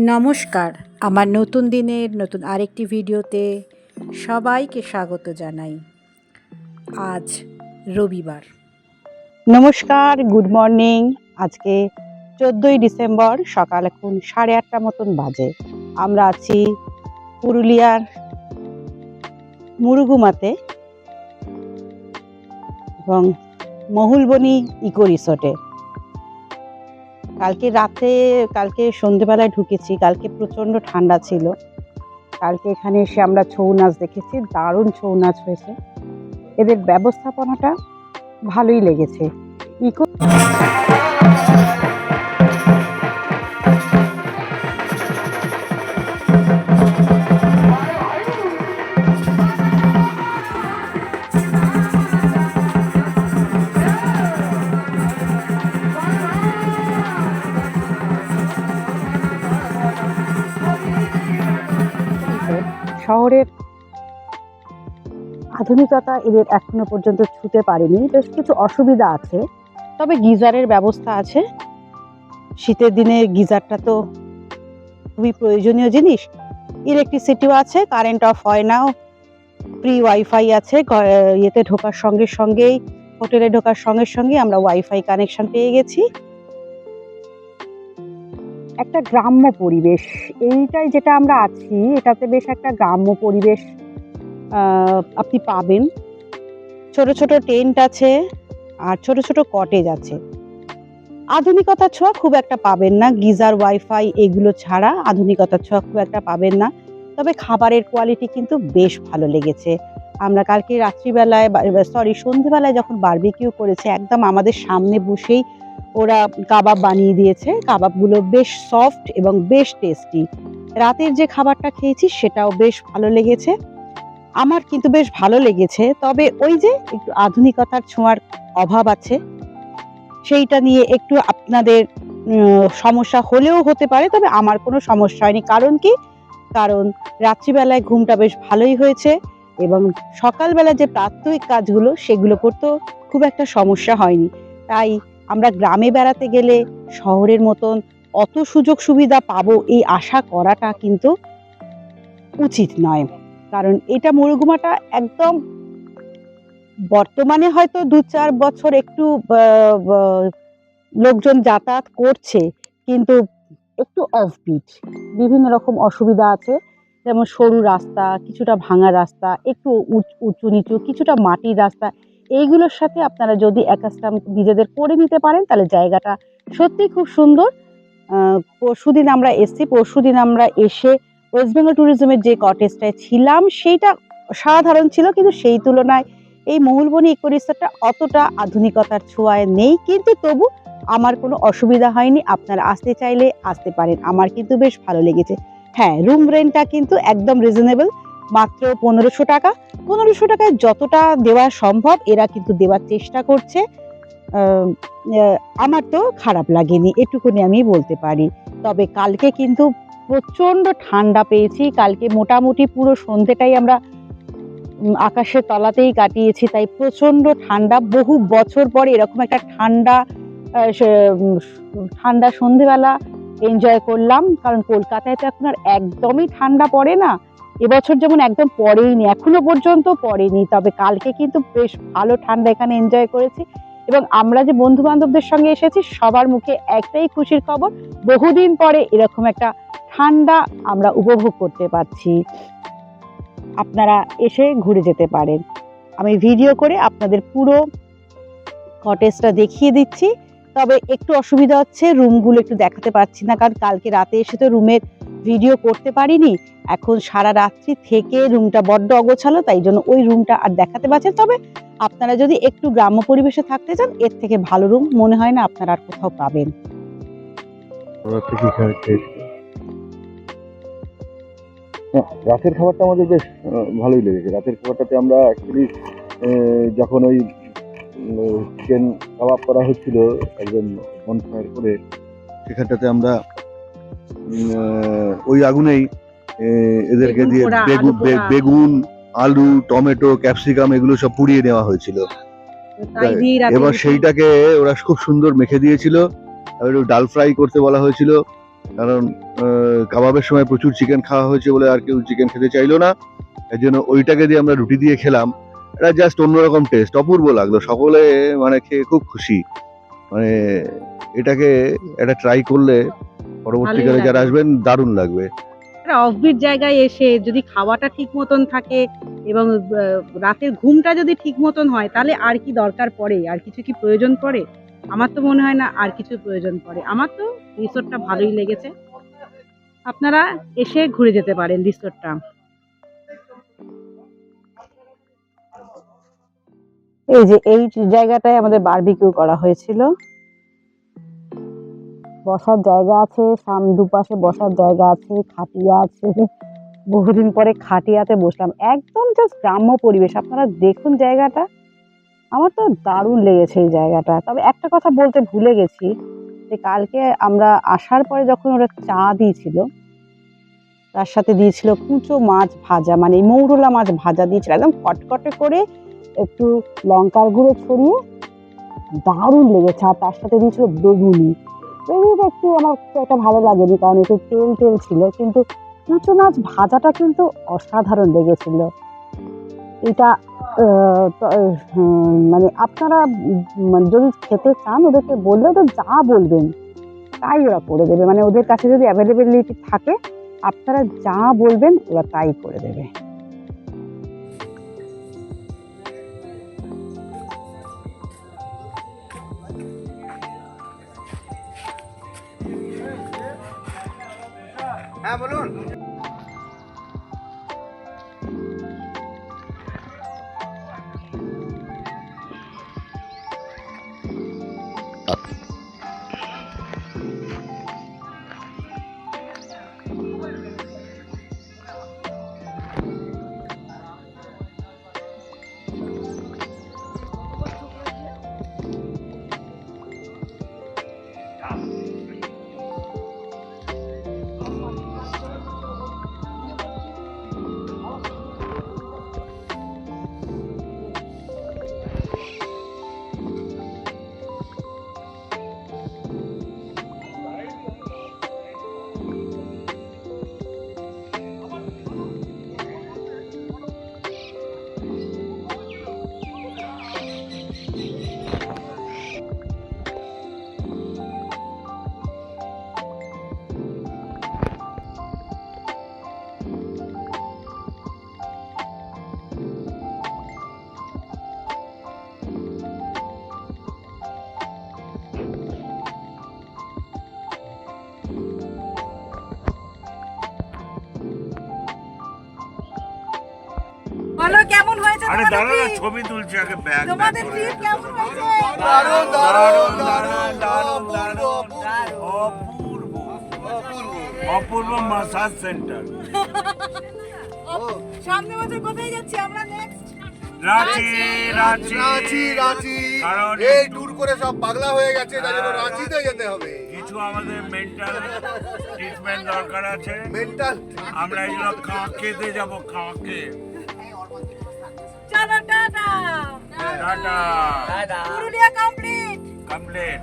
নমস্কার। আমার নতুন দিনের নতুন আরেকটি ভিডিওতে সবাইকে স্বাগত জানাই। আজ রবিবার। নমস্কার, গুড মর্নিং। আজকে চোদ্দোই ডিসেম্বর, সকাল এখন সাড়ে আটটা মতন বাজে। আমরা আছি পুরুলিয়ার মুরুগুমাতে এবং মহুলবনি ইকো রিসোর্টে। কালকে রাতে, কালকে সন্ধেবেলায় ঢুকেছি, কালকে প্রচণ্ড ঠান্ডা ছিল। কালকে এখানে এসে আমরা ছৌ নাচ দেখেছি, দারুণ ছৌ নাচ হয়েছে। এদের ব্যবস্থাপনাটা ভালোই লেগেছে। ইকো শহরের আধুনিকতা এদের এখনও পর্যন্ত ছুতে পারেনি। বেশ কিছু অসুবিধা আছে। তবে গিজারের ব্যবস্থা আছে। শীতের দিনে গিজারটা তো খুবই প্রয়োজনীয় জিনিস। ইলেকট্রিসিটিও আছে কারেন্ট অফ হয় না ফ্রি ওয়াইফাই আছে ইয়েতে ঢোকার সঙ্গে সঙ্গেই, হোটেলে ঢোকার সঙ্গে সঙ্গে আমরা ওয়াইফাই কানেকশন পেয়ে গেছি। একটা গ্রাম্য পরিবেশ। এইটাই যেটা আমরা আছি, এটাতে বেশ একটা গ্রাম্য পরিবেশ আপনি পাবেন। ছোট ছোট টেন্ট আছে আর ছোট ছোট কটেজ আছে। আধুনিকতার ছোঁয়া খুব একটা পাবেন না, গিজার, ওয়াইফাই এগুলো ছাড়া আধুনিকতার ছোঁয়া খুব একটা পাবেন না। তবে খাবারের কোয়ালিটি কিন্তু বেশ ভালো লেগেছে। আমরা কালকে রাত্রিবেলায় সরি সন্ধেবেলায় যখন বারবিকিউ করেছে, একদম আমাদের সামনে বসেই ওরা কাবাব বানিয়ে দিয়েছে। কাবাবগুলো বেশ সফট এবং বেশ টেস্টি রাতের যে খাবারটা খেয়েছি, সেটাও বেশ ভালো লেগেছে। আমার কিন্তু বেশ ভালো লেগেছে, তবে ওই যে একটু আধুনিকতার ছোঁয়ার অভাব আছে, সেইটা নিয়ে একটু আপনাদের সমস্যা হলেও হতে পারে, তবে আমার কোনো সমস্যা হয়নি। কারণ কি? কারণ রাত্রিবেলায় ঘুমটা বেশ ভালোই হয়েছে। এবং সকালবেলা যে প্রাত্যহিক কাজগুলো, সেগুলো করতেও খুব একটা সমস্যা হয়নি। তাই আমরা গ্রামে বেড়াতে গেলে শহরের মতন অত সুযোগ সুবিধা পাবো এই আশা করাটা কিন্তু উচিত নয়। কারণ এটা মরুগুমাটা একদম বর্তমানে হয়তো দু চার বছর একটু লোকজন যাতায়াত করছে, কিন্তু একটু অফবিট বিভিন্ন রকম অসুবিধা আছে। যেমন সরু রাস্তা, কিছুটা ভাঙা রাস্তা, একটু উচ- নিচু, কিছুটা মাটির রাস্তা, এইগুলোর সাথে আপনারা যদি অ্যাকাস্টাম নিজেদের করে নিতে পারেন, তাহলে জায়গাটা সত্যি খুব সুন্দর। পরশু দিন আমরা এসছি পরশু দিন আমরা এসে ওয়েস্ট বেঙ্গল ট্যুরিজমের যে কটেজটায় ছিলাম, সেইটা সাধারণ ছিল, কিন্তু সেই তুলনায় এই মহুলবনী ইকো রিসোর্টটা অতটা আধুনিকতার ছোঁয়ায় নেই, কিন্তু তবু আমার কোনো অসুবিধা হয়নি, আপনারা আসতে চাইলে আসতে পারেন, আমার কিন্তু বেশ ভালো লেগেছে। হ্যাঁ রুম রেন্টটা কিন্তু একদম রিজনেবল মাত্র পনেরোশো টাকা। পনেরোশো টাকায় যতটা দেওয়া সম্ভব, এরা কিন্তু দেওয়ার চেষ্টা করছে। আমার তো খারাপ লাগেনি, এটুকুনি আমি বলতে পারি। তবে কালকে কিন্তু প্রচণ্ড ঠান্ডা পেয়েছি, কালকে মোটামুটি পুরো সন্ধেটাই আমরা আকাশের তলাতেই কাটিয়েছি, তাই প্রচণ্ড ঠান্ডা। বহু বছর পরে এরকম একটা ঠান্ডা ঠান্ডা সন্ধেবেলা এনজয় করলাম, কারণ কলকাতায় তো এখন আর একদমই ঠান্ডা পড়ে না। এবছর যেমন একদম পড়েইনি, এখনও পর্যন্ত পড়েনি, তবে কালকে কিন্তু বেশ ভালো ঠান্ডা এখানে এনজয় করেছি। এবং আমরা যে বন্ধু বান্ধবদের সঙ্গে এসেছি, সবার মুখে একটাই খুশির খবর, বহুদিন পরে এরকম একটা ঠান্ডা আমরা উপভোগ করতে পারছি। আপনারা এসে ঘুরে যেতে পারেন। আমি ভিডিও করে আপনাদের পুরো কটেজটা দেখিয়ে দিচ্ছি। তবে একটু অসুবিধা হচ্ছে, রুমগুলো একটু দেখাতে পারছি না, কারণ কালকে রাতে এসে তো রুমের ভিডিও করতে পারিনি। এখন সারা রাত্রি থেকে রুমটা বড্ড অগোছালো, তাই জন্য ওই রুমটা আর দেখাতে পারছেন তবে আপনারা যদি একটু গ্রাম্য পরিবেশে থাকতে চান, এর থেকে ভালো রুম মনে হয় না আপনারা আর কোথাও পাবেন। রাতের খাবারটা আমাদের বেশ ভালোই লেগেছে। রাতের খাবারটাতে আমরা অ্যাকচুয়ালি যখন ওই চিকেন কাবাব করা হচ্ছিল একদম বনফায়ার করে। সেখানটাতে আমরা ওই আগুনেই এদেরকে দিয়ে বেগুন বেগুন আলু টমেটো ক্যাপসিকাম এগুলো সব পুড়িয়ে নেওয়া হয়েছিল। এবার সেইটাকে ওরা খুব সুন্দর মেখে দিয়েছিল। একটু ডাল ফ্রাই করতে বলা হয়েছিল। কারণ কাবাবের সময় প্রচুর চিকেন খাওয়া হয়েছে বলে আর কেউ চিকেন খেতে চাইলো না। এর জন্য ওইটাকে দিয়ে আমরা রুটি দিয়ে খেলাম। এটা জাস্ট অন্যরকম টেস্ট অপূর্ব লাগল। সকলে মানে খেয়ে খুব খুশি। মানে এটাকে এটা ট্রাই করলে পরবর্তীকালে যারা আসবেন দারুণ লাগবে। অফবিট জায়গায় এসে যদি খাওয়াটা ঠিক মতন থাকে এবং রাতের ঘুমটা যদি ঠিক মতন হয় তাহলে আর কি দরকার পড়ে? আর কিছু কি প্রয়োজন পড়ে? আমার তো মনে হয় না আর কিছু প্রয়োজন পড়ে। আমার তো রিসোর্টটা ভালোই লেগেছে। আপনারা এসে ঘুরে যেতে পারেন রিসোর্টটা এই যে এই জায়গাটায় আমাদের বারবিকিউ করা হয়েছিল। বসার জায়গা আছে, সাম দুপাশে বসার জায়গা আছে, খাটিয়া আছে। বহুদিন পরে খাটিয়াতে বসলাম। একদম জাস্ট গ্রাম্য পরিবেশ। আপনারা দেখুন জায়গাটা। আমার তো দারুণ লেগেছে এই জায়গাটা। তবে একটা কথা বলতে ভুলে গেছি, যে কালকে আমরা আসার পরে যখন ওরা চা দিয়েছিল, তার সাথে দিয়েছিল কুচো মাছ ভাজা মানে মৌরলা মাছ ভাজা দিয়েছিল। একদম কটকটে করে একটু লঙ্কার গুঁড়ো ছড়িয়ে দারুণ লেগেছে, আর তার সাথে দিয়েছিল বেগুনি। বেগুনিটা একটু আমার একটা ভালো লাগেনি, কারণ একটু তেল তেল ছিল, কিন্তু কুচো মাছ ভাজাটা কিন্তু অসাধারণ লেগেছিল। এটা মানে আপনারা মানে যদি খেতে চান, ওদেরকে বললে ওদের যা বলবেন, তাই ওরা করে দেবে। মানে ওদের কাছে যদি অ্যাভেলেবিলিটি থাকে, আপনারা যা বলবেন, ওরা তাই করে দেবে। হ্যাঁ বলুন। বলো কেমন হয়েছে আরে দাঁড়া না ছবি তুলছি আগে ব্যাগ তোমাদের ট্রিপ কেমন হয়েছে? দারুণ দারুণ দারুণ দারুণ দারুণ অপূর্ব অপূর্ব মাসাজ সেন্টার সামনে বছর কোথায় যাচ্ছি আমরা নেক্সট রাঁচি রাঁচি। রাঁচি। রাঁচি কারণ এই ট্যুর করে সব পাগলা হয়ে গেছে তাই জন্য রাঁচিতে যেতে হবে। কিছু আমাদের মেন্টাল ট্রিটমেন্ট দরকার আছে। মেন্টাল আমরা এই জন্য কাঁকেতে যাব কাঁকে চলো tata tata Purulia complete complete